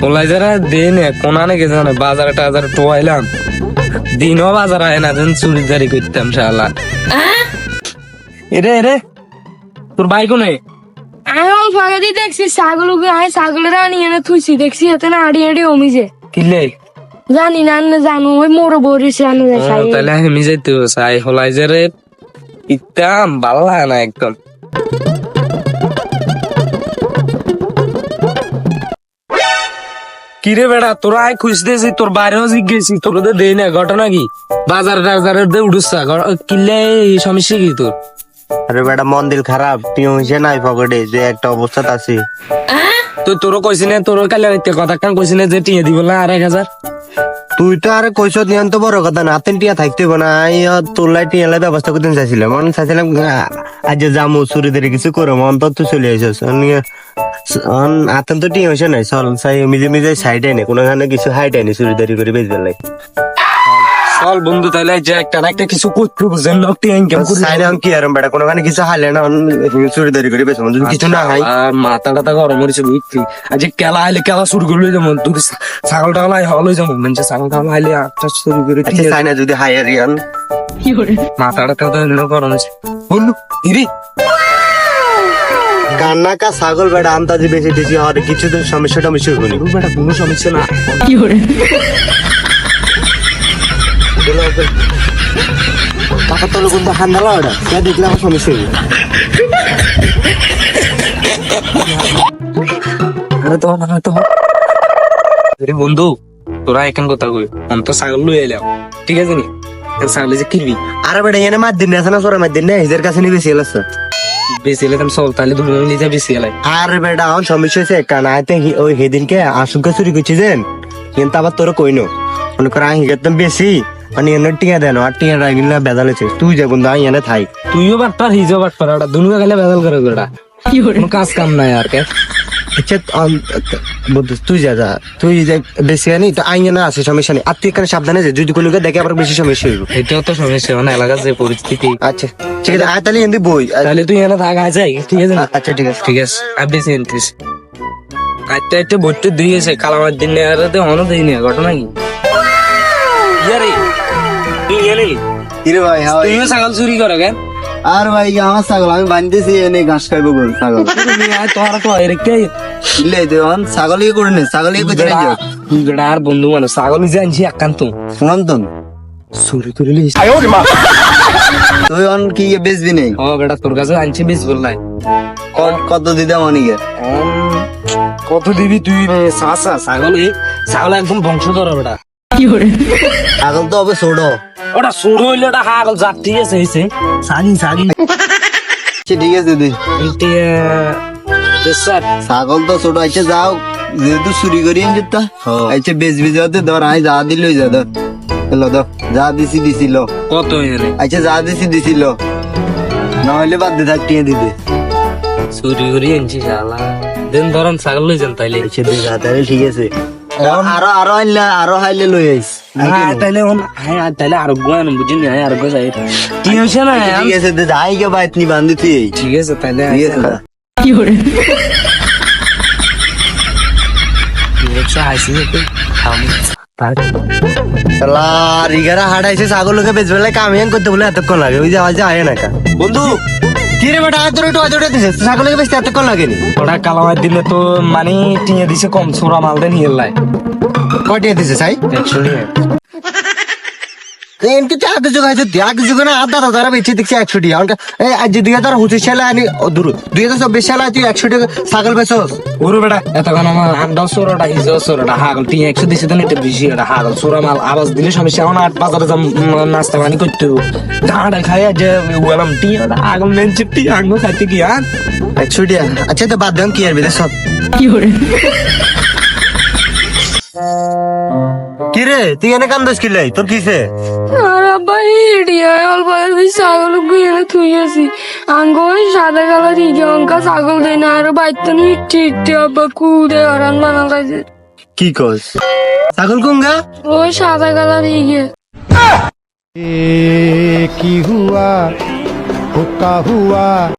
বলাই যারা দিন কোনানে গেছে না বাজারে টাজারে টোয়াইলাম। দিনও বাজার আয় না যেন চুরি জারি করতাম শালা। এরে এরে তোর বাইকও নেই আমি আগে দিয়ে দেখছি ছাগল আমি ছাগলের আনি এনে থুইছি দেখছি এতে না আড়ি আড়ি অমিছে কিলে জানি না আন্নে জানো ওই মোর বরিছে আন্নে ও, দেখাই তাহলে আমি যাইতে চাই হলাই ইতাম ভালো লাগে না একদম। কিরে বেড়া তোরা আয় খুঁজতেছি তোর বাইরেও জিজ্ঞেসি তোর তো দেই না ঘটনা কি? বাজার টাজারের দিয়ে উঠুসা কিলে এই সমস্যা কি তোর? আরে বেড়া মন দিল খারাপ তুই হইছে নাই পকেটে যে একটা অবস্থাত আছি। তো তোরও কইছি না তোর কালে রাইতে কথা। কান কইছি না যে টিয়ে দিব না আর এক হাজার। তুই তো আরে কইস নিয়ন তো বড় কথা না হাতেন টিয়া থাকতে হবে না। আই তোলাই টিয়া লাই ব্যবস্থা করতে চাইছিলাম। মন চাইছিলাম আজ যামু, চুরি ধরে কিছু করো মন তো তুই চলে আইসস হাতেন তো টিয়া হইছে নাই, চল, চাই, মিজে মিজে সাইড আইনে কোনোখানে কিছু হাইট আইনি, চুরি ধরি করে বেচবে লাই চল বন্ধু তাহলে যে একটা না একটা কিছু করতে বুঝেন ইনকাম করি। এখন কি আর বেটা কোনোখানে কিছু হাইলে না চুরি ধরি করে যদি কিছু না হয়। আর মাথা টাথা গরম হয়েছে বুঝছি। আজ কেলা আইলে কেলা শুরু করলে যেমন তুই ছাগল টাগল আই হলো যেমন মানে ছাগল টাগল আইলে আটটা শুরু করে আচ্ছা চাই না যদি হাই আর ইয়ান মাথা তো গরম হয়েছে। বন্ধু ইরি। কান্না কা ছাগল বেটা আমতাজি বেশি টেশি হওয়ার কিছু তো সমস্যা টমস্যা বেটা কোনো সমস্যা না। টাকা তোর কিন্তু হান্দালা ওটা যা দেখলে আমার সমস্যা হইব আরে তো না তো আরে বন্ধু তোরা এখন কথা কই? আমি তো ছাগল লই এলাম ঠিক আছে নি? ছাগলে যে কিনবি। আরে বেটা এনে মার দিন আছে না সরে মার দিন না এদের কাছে নিয়ে বেশি এলাচ্ছে বেশি এলে তুমি চল তাহলে দুটো নিতে বেশি এলাই আরে বেটা আমার সমস্যা হয়েছে কারণ আইতে হি- ওই সেদিনকে আশুকা চুরি করছি যেন কিন্তু আবার তোর কইনো। মনে কর একদম বেশি। মানে এনে টিয়া দেন আর টিয়া রাগিলে বেদাল হয়েছে তুই যা বন্ধু আই এনে থাই। তুইও বাটপার হিজও বাটপার ওটা দুনুকে গেলে বেদাল করে ওটা কোনো কাজ কাম নাই আর কে। আচ্ছা আম- বন্ধু তুই যা যা। তুই যে বেশি আনি তো আই এনে আছে সমস্যা নেই। আর তুই এখানে সাবধানে যে যদি কোনো দেখে আবার বেশি সমস্যা হইব। এটাও তো সমস্যা মানে এলাকার যে পরিস্থিতি। আচ্ছা ঠিক আছে আয় তাহলে এনে বই। তাহলে তুই এনে থাকা যাই ঠিক আছে আচ্ছা ঠিক আছে। ঠিক আছে আপনি চিন্তিস আচ্ছা একটা ভর্তি দিয়েছে কালামার দিন আর অন্য দিই না ঘটনা কি? ইয়ারে কিরে ভাই তুইও ছাগল চুরি করে কেন আর ভাই আমার ছাগল? আমি বান্ধতেছি এনে ঘাস খাইবো বল ছাগল। তোর তো এরকে ইলে দেওয়ান ছাগল ইয়ে করে নে ছাগল ইয়ে করছে নাকি আর বন্ধু মানে আনছি একান্ত চুরি করে লিস তুই অন কি ইয়ে বেচবি নেই ও বেটা তোর কাছে আনছি বেশ বললাই ক- কত দিতাম অনেকে কত দিবি তুই সাসা ছাগল ছাগল একদম বংশধর বেটা কি ছাগল তো হবে ছোট। ওটা শুরু হইলে ওটা হাগল জাত ঠিক আছে হইছে। সাগি সাগি আচ্ছা, ঠিক আছে দিদি ছাগল তো ছোট আচ্ছা যাও। যেহেতু চুরি করি আনছি তা। আচ্ছা বেচবি যাতে ধর আই যা দিল যা ধর। এলো ধর যা দিছি দিছিল কত এনে আচ্ছা যা দিছি দিছিল নইলে বাদ দে থাক টিয়ে দিতে। চুরি করে আনছি শালা। দিন ধরন ছাগল লই যান তাইলে। আচ্ছা তুই যা তাহলে ঠিক আছে। আরও আরও আনলে আরও হাইলে লই আইস। হ্যাঁ তাইলে হন হ্যাঁ তাইলে আর গোয়ান বুঝিনি হ্যাঁ আর গো যাই কি হইছে না ঠিক আছে যাই বাইত নি ঠিক আছে তাইলে না? ছাগলকে করতে বলে এতক্ষণ লাগে ওই যে আজ আয় না বন্ধু কি রে বেটা তোর একটু আজ দিছে ছাগলকে বেচতে এতক্ষণ লাগেনি? ওটা কালামার দিলে তো মানে টিঙে দিছে কম সোরা মাল দেন হিলাই কটিয়ে দিছে সাই একশো এনকে চা কিছু খাইছে দিয়া কিছু না আধা হাজার বেচে দেখছি একশো অনকা এই আজ দুই হাজার পঁচিশ সালে আনি দূর দুই হাজার চব্বিশ সালে তুই একশো টাকা ছাগল বেচস। ওরে বেটা এতক্ষণ আমার আন্ডা সোরাটা হিজো সোরাটা হাগল টিঙে একশো দিছে দেন এটা বেশি এটা হাগল সোরা মাল আওয়াজ দিলে সমস্যা এখন আট বাজারে যাম নাস্তা পানি করতে। হবে খাই যে বললাম টিঙে আগল মেনছে টিঙে আঙ্গো খাইতে কি আর একশো টিয়া। আচ্ছা তো বাদ দেন কি আর বেদে সব কি কিরে তুই এনে কান্দস কিলাই তোর কিসে? আর ভাই ইডিয়া অল ভাই ছাগল গুইলে তুই আছি। আঙ্গো সাদা কালার ইগঙ্কা ছাগল দেই না আর বাইতন ইটি ইটি আব্বা কুদে আরান মানা লাগে কি কস? ছাগল গুঙ্গা ও সাদা কালার ইগে কি হুয়া হুকা হুয়া।